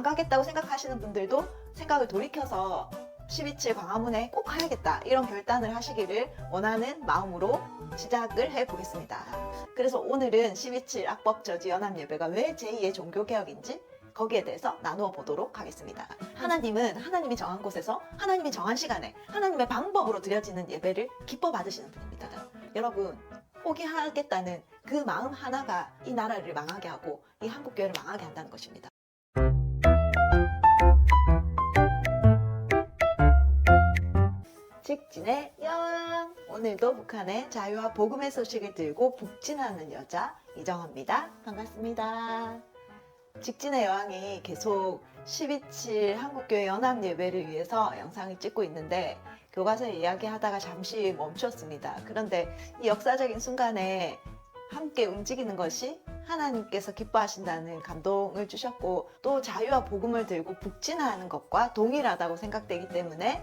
안 가겠다고 생각하시는 분들도 생각을 돌이켜서 12.7 광화문에 꼭 가야겠다 이런 결단을 하시기를 원하는 마음으로 시작을 해 보겠습니다. 그래서 오늘은 12.7 악법 저지 연합 예배가 왜 제2의 종교 개혁인지 거기에 대해서 나누어 보도록 하겠습니다. 하나님은 하나님이 정한 곳에서 하나님이 정한 시간에 하나님의 방법으로 드려지는 예배를 기뻐 받으시는 분입니다. 여러분 포기하겠다는 그 마음 하나가 이 나라를 망하게 하고 이 한국 교회를 망하게 한다는 것입니다. 직진의 여왕 오늘도 북한의 자유와 복음의 소식을 들고 북진하는 여자 이정화입니다. 반갑습니다. 직진의 여왕이 계속 12.7 한국교회 연합 예배를 위해서 영상을 찍고 있는데 교과서 이야기하다가 잠시 멈췄습니다. 그런데 이 역사적인 순간에 함께 움직이는 것이 하나님께서 기뻐하신다는 감동을 주셨고 또 자유와 복음을 들고 북진하는 것과 동일하다고 생각되기 때문에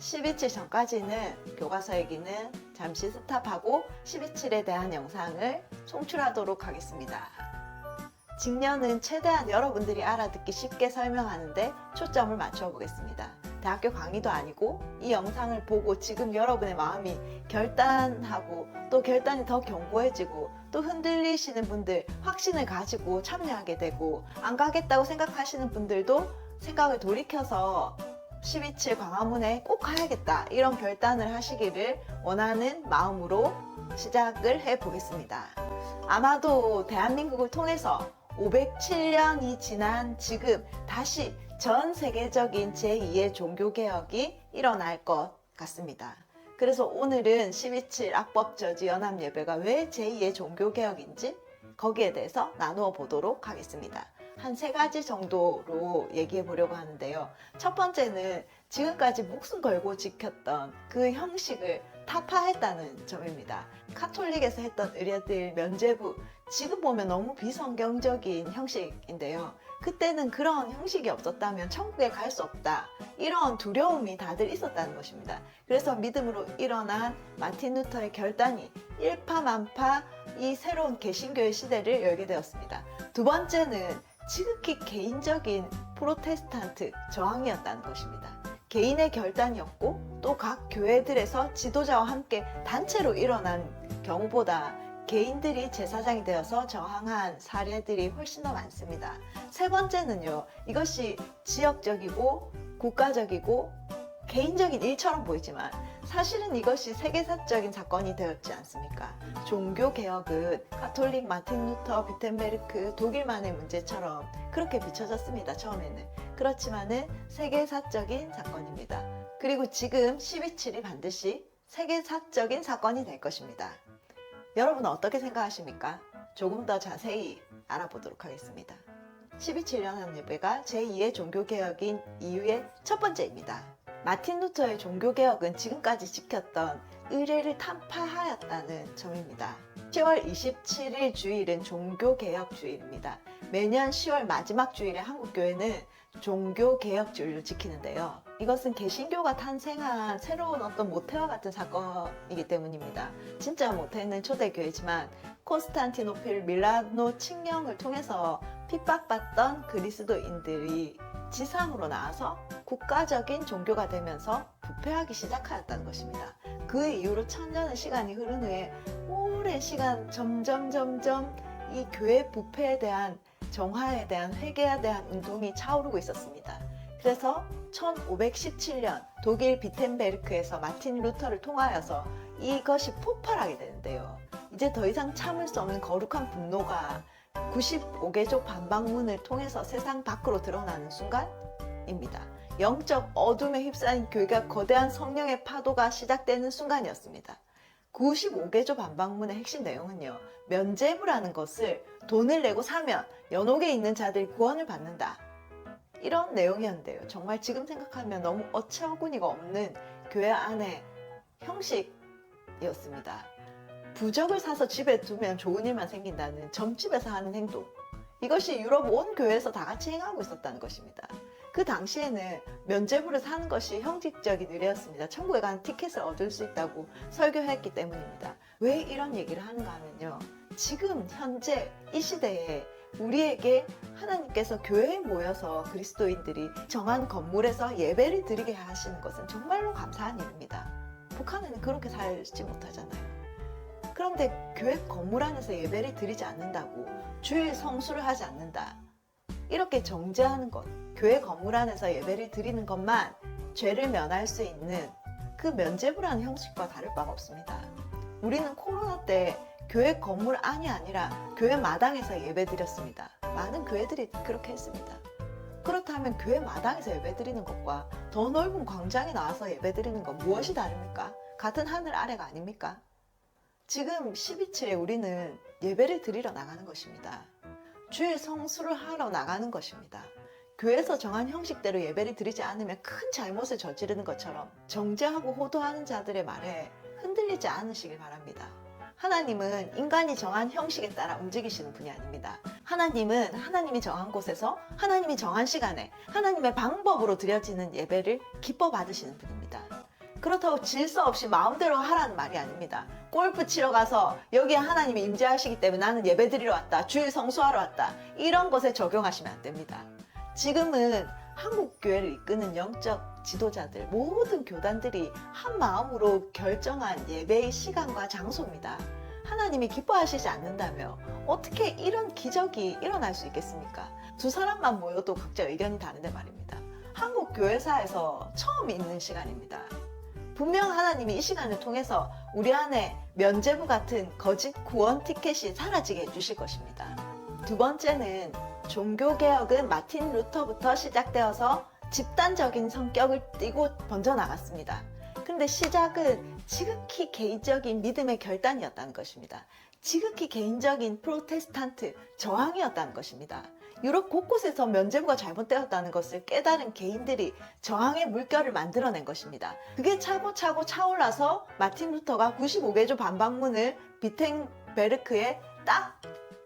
12.7 전까지는 교과서 얘기는 잠시 스탑하고 12.7에 대한 영상을 송출하도록 하겠습니다. 직년은 최대한 여러분들이 알아듣기 쉽게 설명하는데 초점을 맞춰 보겠습니다. 대학교 강의도 아니고 이 영상을 보고 지금 여러분의 마음이 결단하고 또 결단이 더 견고해지고 또 흔들리시는 분들 확신을 가지고 참여하게 되고 안 가겠다고 생각하시는 분들도 생각을 돌이켜서 12.7 광화문에 꼭 가야겠다 이런 결단을 하시기를 원하는 마음으로 시작을 해 보겠습니다. 아마도 대한민국을 통해서 507년이 지난 지금 다시 전 세계적인 제2의 종교개혁이 일어날 것 같습니다. 그래서 오늘은 12.7 악법 저지 연합 예배가 왜 제2의 종교개혁인지 거기에 대해서 나누어 보도록 하겠습니다. 한 세 가지 정도로 얘기해 보려고 하는데요. 첫 번째는 지금까지 목숨 걸고 지켰던 그 형식을 타파했다는 점입니다. 카톨릭에서 했던 의례들 면죄부 지금 보면 너무 비성경적인 형식인데요. 그때는 그런 형식이 없었다면 천국에 갈 수 없다. 이런 두려움이 다들 있었다는 것입니다. 그래서 믿음으로 일어난 마틴 루터의 결단이 일파만파 이 새로운 개신교의 시대를 열게 되었습니다. 두 번째는 지극히 개인적인 프로테스탄트 저항이었다는 것입니다. 개인의 결단이었고 또 각 교회들에서 지도자와 함께 단체로 일어난 경우보다 개인들이 제사장이 되어서 저항한 사례들이 훨씬 더 많습니다. 세 번째는요, 이것이 지역적이고 국가적이고 개인적인 일처럼 보이지만 사실은 이것이 세계사적인 사건이 되었지 않습니까? 종교 개혁은 가톨릭 마틴 루터 비텐베르크 독일만의 문제처럼 그렇게 비춰졌습니다. 처음에는 그렇지만은 세계사적인 사건입니다. 그리고 지금 12.7이 반드시 세계사적인 사건이 될 것입니다. 여러분은 어떻게 생각하십니까? 조금 더 자세히 알아보도록 하겠습니다. 12.7년 예배가 제2의 종교개혁인 이유의 첫 번째입니다. 마틴 루터의 종교개혁은 지금까지 지켰던 의례를 탄파하였다는 점입니다. 10월 27일 주일은 종교개혁 주일입니다. 매년 10월 마지막 주일에 한국교회는 종교개혁 주일로 지키는데요. 이것은 개신교가 탄생한 새로운 어떤 모태와 같은 사건이기 때문입니다. 진짜 모태는 초대교회지만 콘스탄티노플 밀라노 칙령을 통해서 핍박받던 그리스도인들이 지상으로 나와서 국가적인 종교가 되면서 부패하기 시작하였다는 것입니다. 그 이후로 천년의 시간이 흐른 후에 오랜 시간 점점 점점 이 교회 부패에 대한 정화에 대한 회개에 대한 운동이 차오르고 있었습니다. 그래서 1517년 독일 비텐베르크에서 마틴 루터를 통하여서 이것이 폭발하게 되는데요. 이제 더 이상 참을 수 없는 거룩한 분노가 95개조 반박문을 통해서 세상 밖으로 드러나는 순간입니다. 영적 어둠에 휩싸인 교회가 거대한 성령의 파도가 시작되는 순간이었습니다. 95개조 반박문의 핵심 내용은요, 면죄부라는 것을 돈을 내고 사면 연옥에 있는 자들이 구원을 받는다. 이런 내용이었는데요. 정말 지금 생각하면 너무 어처구니가 없는 교회 안의 형식이었습니다. 부적을 사서 집에 두면 좋은 일만 생긴다는 점집에서 하는 행동. 이것이 유럽 온 교회에서 다 같이 행하고 있었다는 것입니다. 그 당시에는 면죄부를 사는 것이 형식적인 일이었습니다. 천국에 가는 티켓을 얻을 수 있다고 설교했기 때문입니다. 왜 이런 얘기를 하는가 하면요. 지금 현재 이 시대에 우리에게 하나님께서 교회에 모여서 그리스도인들이 정한 건물에서 예배를 드리게 하시는 것은 정말로 감사한 일입니다. 북한에는 그렇게 살지 못하잖아요. 그런데 교회 건물 안에서 예배를 드리지 않는다고 주일 성수를 하지 않는다. 이렇게 정죄하는 것, 교회 건물 안에서 예배를 드리는 것만 죄를 면할 수 있는 그 면죄부라는 형식과 다를 바가 없습니다. 우리는 코로나 때 교회 건물 안이 아니라 교회 마당에서 예배 드렸습니다. 많은 교회들이 그렇게 했습니다. 그렇다면 교회 마당에서 예배 드리는 것과 더 넓은 광장에 나와서 예배 드리는 건 무엇이 다릅니까? 같은 하늘 아래가 아닙니까? 지금 12칠에 우리는 예배를 드리러 나가는 것입니다. 주일 성수를 하러 나가는 것입니다. 교회에서 정한 형식대로 예배를 드리지 않으면 큰 잘못을 저지르는 것처럼 정죄하고 호도하는 자들의 말에 흔들리지 않으시길 바랍니다. 하나님은 인간이 정한 형식에 따라 움직이시는 분이 아닙니다. 하나님은 하나님이 정한 곳에서 하나님이 정한 시간에 하나님의 방법으로 드려지는 예배를 기뻐 받으시는 분입니다. 그렇다고 질서 없이 마음대로 하라는 말이 아닙니다. 골프 치러 가서 여기에 하나님이 임재하시기 때문에 나는 예배 드리러 왔다. 주일 성수하러 왔다. 이런 것에 적용하시면 안 됩니다. 지금은 한국 교회를 이끄는 영적 지도자들 모든 교단들이 한 마음으로 결정한 예배의 시간과 장소입니다. 하나님이 기뻐하시지 않는다며 어떻게 이런 기적이 일어날 수 있겠습니까? 두 사람만 모여도 각자 의견이 다른데 말입니다. 한국 교회사에서 처음 있는 시간입니다. 분명 하나님이 이 시간을 통해서 우리 안에 면죄부 같은 거짓 구원 티켓이 사라지게 해주실 것입니다. 두 번째는 종교개혁은 마틴 루터부터 시작되어서 집단적인 성격을 띠고 번져나갔습니다. 근데 시작은 지극히 개인적인 믿음의 결단이었다는 것입니다. 지극히 개인적인 프로테스탄트 저항이었다는 것입니다. 유럽 곳곳에서 면죄부가 잘못되었다는 것을 깨달은 개인들이 저항의 물결을 만들어낸 것입니다. 그게 차고차고 차올라서 마틴 루터가 95개조 반박문을 비텐베르크에 딱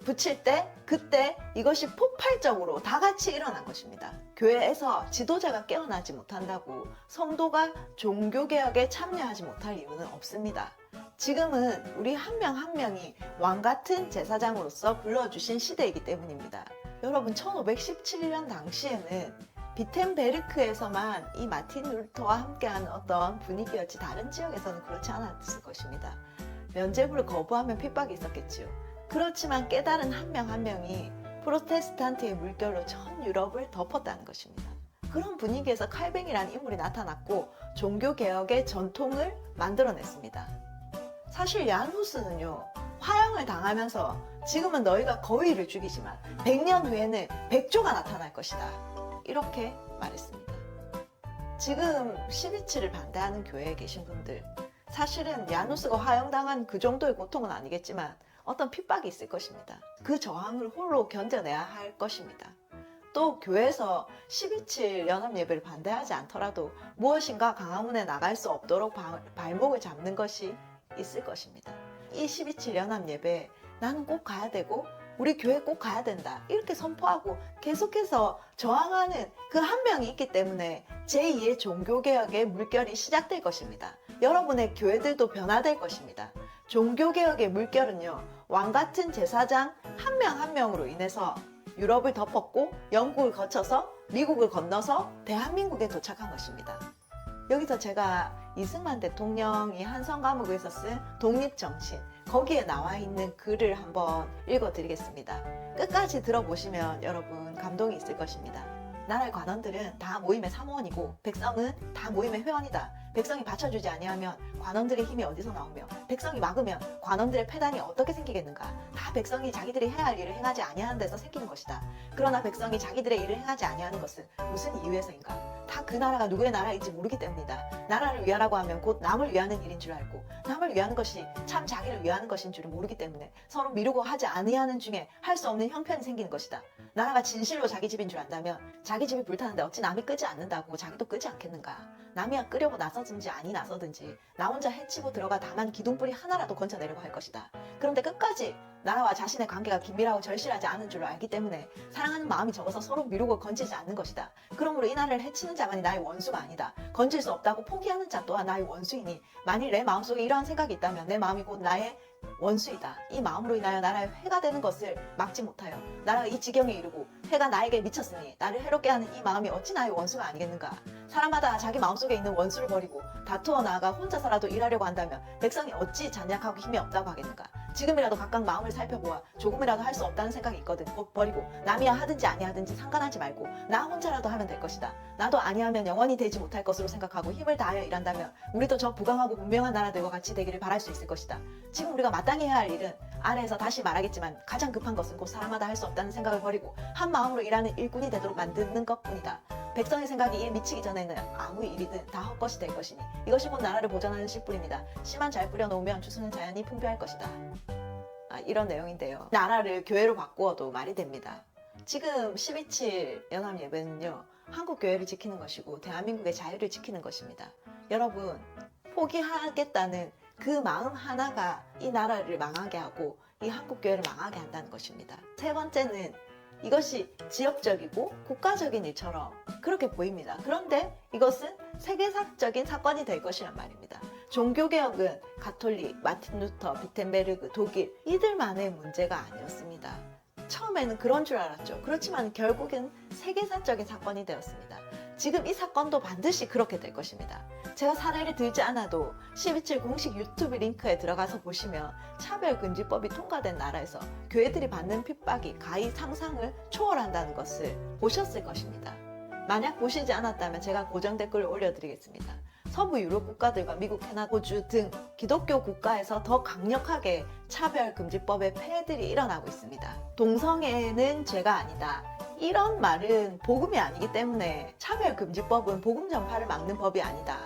붙일 때 그때 이것이 폭발적으로 다 같이 일어난 것입니다. 교회에서 지도자가 깨어나지 못한다고 성도가 종교개혁에 참여하지 못할 이유는 없습니다. 지금은 우리 한 명한 명이 왕 같은 제사장으로서 불러주신 시대이기 때문입니다. 여러분 1517년 당시에는 비텐베르크에서만 이 마틴 루터와 함께하는 어떤 분위기였지 다른 지역에서는 그렇지 않았을 것입니다. 면죄부를 거부하면 핍박이 있었겠지요. 그렇지만 깨달은 한명한 명이 프로테스탄트의 물결로 전 유럽을 덮었다는 것입니다. 그런 분위기에서 칼뱅이라는 인물이 나타났고 종교개혁의 전통을 만들어냈습니다. 사실 얀후스는요, 화형을 당하면서 지금은 너희가 거위를 죽이지만 100년 후에는 백조가 나타날 것이다. 이렇게 말했습니다. 지금 12.7을 반대하는 교회에 계신 분들, 사실은 야누스가 화형당한 그 정도의 고통은 아니겠지만 어떤 핍박이 있을 것입니다. 그 저항을 홀로 견뎌내야 할 것입니다. 또 교회에서 12.7 연합예배를 반대하지 않더라도 무엇인가 강화문에 나갈 수 없도록 바- 발목을 잡는 것이 있을 것입니다. 이 12.7 연합예배 나는 꼭 가야 되고 우리 교회 꼭 가야 된다. 이렇게 선포하고 계속해서 저항하는 그 한 명이 있기 때문에 제2의 종교개혁의 물결이 시작될 것입니다. 여러분의 교회들도 변화될 것입니다. 종교개혁의 물결은요, 왕 같은 제사장 한 명한 명으로 인해서 유럽을 덮었고 영국을 거쳐서 미국을 건너서 대한민국에 도착한 것입니다. 여기서 제가 이승만 대통령이 한성 과목에서 쓴 독립정신 거기에 나와 있는 글을 한번 읽어드리겠습니다. 끝까지 들어보시면 여러분 감동이 있을 것입니다. 나라의 관원들은 다 모임의 사무원이고 백성은 다 모임의 회원이다. 백성이 받쳐주지 아니하면 관원들의 힘이 어디서 나오며 백성이 막으면 관원들의 패단이 어떻게 생기겠는가? 다 백성이 자기들이 해야 할 일을 행하지 아니하는 데서 생기는 것이다. 그러나 백성이 자기들의 일을 행하지 아니하는 것은 무슨 이유에서인가? 다 그 나라가 누구의 나라인지 모르기 때문이다. 나라를 위하라고 하면 곧 남을 위하는 일인 줄 알고 남을 위하는 것이 참 자기를 위하는 것인 줄을 모르기 때문에 서로 미루고 하지 아니하는 중에 할 수 없는 형편이 생기는 것이다. 나라가 진실로 자기 집인 줄 안다면 자기 집이 불타는데 어찌 남이 끄지 않는다고 자기도 끄지 않겠는가? 남이야 끄려고 나서든지 아니 나서든지 나 혼자 해치고 들어가 다만 기둥뿌리 하나라도 건져내려고 할 것이다. 그런데 끝까지 나라와 자신의 관계가 긴밀하고 절실하지 않은 줄을 알기 때문에 사랑하는 마음이 적어서 서로 미루고 건지지 않는 것이다. 그러므로 이 나라를 해치는 자만이 나의 원수가 아니다. 건질 수 없다고 포기하는 자 또한 나의 원수이니 만일 내 마음속에 이러한 생각이 있다면 내 마음이 곧 나의 원수이다. 이 마음으로 인하여 나라의 회가 되는 것을 막지 못하여 나라가 이 지경에 이르고 해가 나에게 미쳤으니 나를 해롭게 하는 이 마음이 어찌 나의 원수가 아니겠는가? 사람마다 자기 마음속에 있는 원수를 버리고 다투어 나아가 혼자서라도 일하려고 한다면 백성이 어찌 잔약하고 힘이 없다고 하겠는가? 지금이라도 각각 마음을 살펴보아 조금이라도 할 수 없다는 생각이 있거든 꼭 버리고 남이야 하든지 아니하든지 상관하지 말고 나 혼자라도 하면 될 것이다. 나도 아니하면 영원히 되지 못할 것으로 생각하고 힘을 다하여 일한다면 우리도 저 부강하고 분명한 나라 들과 같이 되기를 바랄 수 있을 것이다. 지금 우리가 마땅히 해야 할 일은 아래에서 다시 말하겠지만 가장 급한 것은 곧 사람마다 할 수 없다는 생각을 버리고 한 마음으로 일하는 일꾼이 되도록 만드는 것뿐이다. 백성의 생각이 이에 미치기 전에는 아무 일이든 다 헛것이 될 것이니 이것이 곧 나라를 보존하는 실뿐입니다. 씨만 잘 뿌려놓으면 주수는 자연히 풍부할 것이다. 아, 이런 내용인데요. 나라를 교회로 바꾸어도 말이 됩니다. 지금 12.7 연합예배는요. 한국 교회를 지키는 것이고 대한민국의 자유를 지키는 것입니다. 여러분 포기하겠다는 그 마음 하나가 이 나라를 망하게 하고 이 한국 교회를 망하게 한다는 것입니다. 세 번째는 이것이 지역적이고 국가적인 일처럼 그렇게 보입니다. 그런데 이것은 세계사적인 사건이 될 것이란 말입니다. 종교개혁은 가톨릭, 마틴 루터, 비텐베르그, 독일 이들만의 문제가 아니었습니다. 처음에는 그런 줄 알았죠. 그렇지만 결국엔 세계사적인 사건이 되었습니다. 지금 이 사건도 반드시 그렇게 될 것입니다. 제가 사례를 들지 않아도 12.7 공식 유튜브 링크에 들어가서 보시면 차별금지법이 통과된 나라에서 교회들이 받는 핍박이 가히 상상을 초월한다는 것을 보셨을 것입니다. 만약 보시지 않았다면 제가 고정 댓글을 올려드리겠습니다. 서부 유럽 국가들과 미국, 캐나다, 호주 등 기독교 국가에서 더 강력하게 차별금지법의 폐해들이 일어나고 있습니다. 동성애는 죄가 아니다. 이런 말은 복음이 아니기 때문에 차별금지법은 복음 전파를 막는 법이 아니다.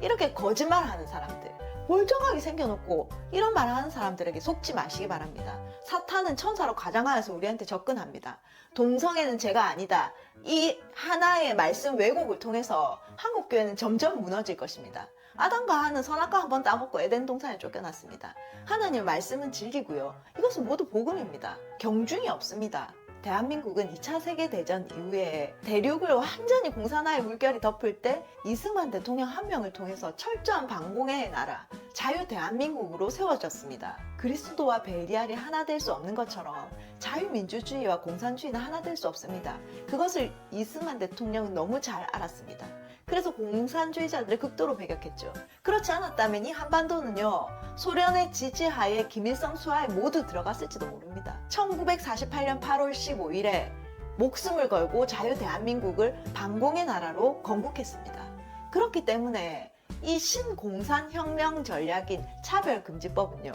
이렇게 거짓말하는 사람들, 멀쩡하게 생겨놓고 이런 말 하는 사람들에게 속지 마시기 바랍니다. 사탄은 천사로 가장하여서 우리한테 접근합니다. 동성애는 죄가 아니다. 이 하나의 말씀 왜곡을 통해서 한국 교회는 점점 무너질 것입니다. 아담과 하는 선악과 한번 따먹고 에덴 동산에 쫓겨났습니다. 하나님의 말씀은 진리고요. 이것은 모두 복음입니다. 경중이 없습니다. 대한민국은 2차 세계대전 이후에 대륙을 완전히 공산화의 물결이 덮을 때 이승만 대통령 한 명을 통해서 철저한 반공의 나라, 자유 대한민국으로 세워졌습니다. 그리스도와 벨리알이 하나 될 수 없는 것처럼 자유민주주의와 공산주의는 하나 될 수 없습니다. 그것을 이승만 대통령은 너무 잘 알았습니다. 그래서 공산주의자들을 극도로 배격했죠. 그렇지 않았다면 이 한반도는요, 소련의 지지하에 김일성 수하에 모두 들어갔을지도 모릅니다. 1948년 8월 15일에 목숨을 걸고 자유 대한민국을 반공의 나라로 건국했습니다. 그렇기 때문에 이 신공산 혁명 전략인 차별금지법은요,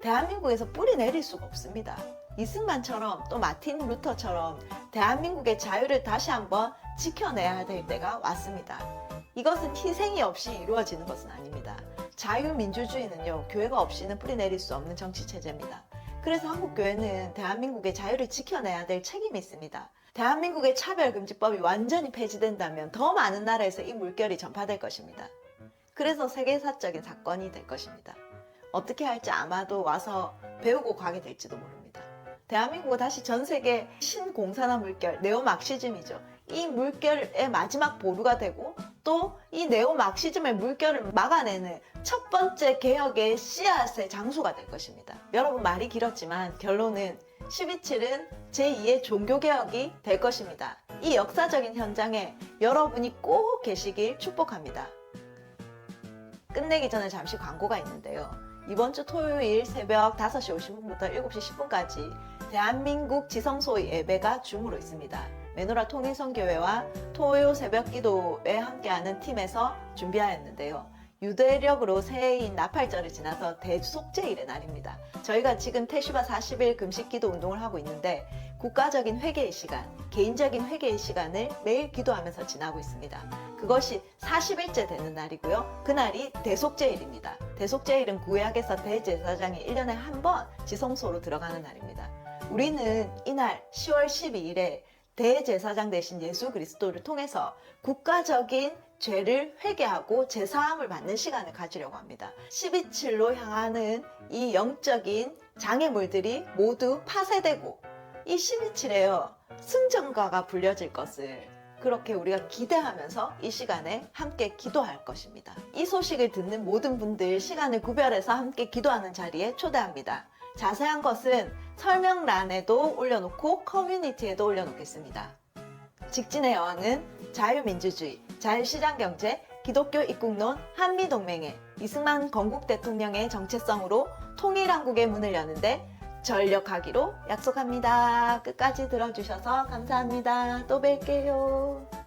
대한민국에서 뿌리 내릴 수가 없습니다. 이승만처럼 또 마틴 루터처럼 대한민국의 자유를 다시 한번 지켜내야 될 때가 왔습니다. 이것은 희생이 없이 이루어지는 것은 아닙니다. 자유민주주의는요, 교회가 없이는 뿌리 내릴 수 없는 정치체제입니다. 그래서 한국교회는 대한민국의 자유를 지켜내야 될 책임이 있습니다. 대한민국의 차별금지법이 완전히 폐지된다면 더 많은 나라에서 이 물결이 전파될 것입니다. 그래서 세계사적인 사건이 될 것입니다. 어떻게 할지 아마도 와서 배우고 가게 될지도 모릅니다. 대한민국은 다시 전 세계 신공산화 물결, 네오막시즘이죠. 이 물결의 마지막 보루가 되고 또 이 네오막시즘의 물결을 막아내는 첫 번째 개혁의 씨앗의 장소가 될 것입니다. 여러분 말이 길었지만 결론은 12.7은 제2의 종교개혁이 될 것입니다. 이 역사적인 현장에 여러분이 꼭 계시길 축복합니다. 끝내기 전에 잠시 광고가 있는데요. 이번 주 토요일 새벽 5시 50분부터 7시 10분까지 대한민국 지성소 예배가 줌으로 있습니다. 메노라 통일선교회와 토요 새벽 기도에 함께하는 팀에서 준비하였는데요. 유대력으로 새해인 나팔절을 지나서 대속제일의 날입니다. 저희가 지금 태슈바 40일 금식 기도 운동을 하고 있는데 국가적인 회개의 시간, 개인적인 회개의 시간을 매일 기도하면서 지나고 있습니다. 그것이 40일째 되는 날이고요. 그날이 대속제일입니다. 대속제일은 구약에서 대제사장이 1년에 한 번 지성소로 들어가는 날입니다. 우리는 이날 10월 12일에 대제사장 대신 예수 그리스도를 통해서 국가적인 죄를 회개하고 제사함을 받는 시간을 가지려고 합니다. 12.7로 향하는 이 영적인 장애물들이 모두 파쇄되고 이 12.7에요 승전가가 불려질 것을 그렇게 우리가 기대하면서 이 시간에 함께 기도할 것입니다. 이 소식을 듣는 모든 분들 시간을 구별해서 함께 기도하는 자리에 초대합니다. 자세한 것은 설명란에도 올려놓고 커뮤니티에도 올려놓겠습니다. 직진의 여왕은 자유민주주의, 자유시장경제, 기독교 입국론, 한미동맹회, 이승만 건국 대통령의 정체성으로 통일한국의 문을 여는데 전력하기로 약속합니다. 끝까지 들어주셔서 감사합니다. 또 뵐게요.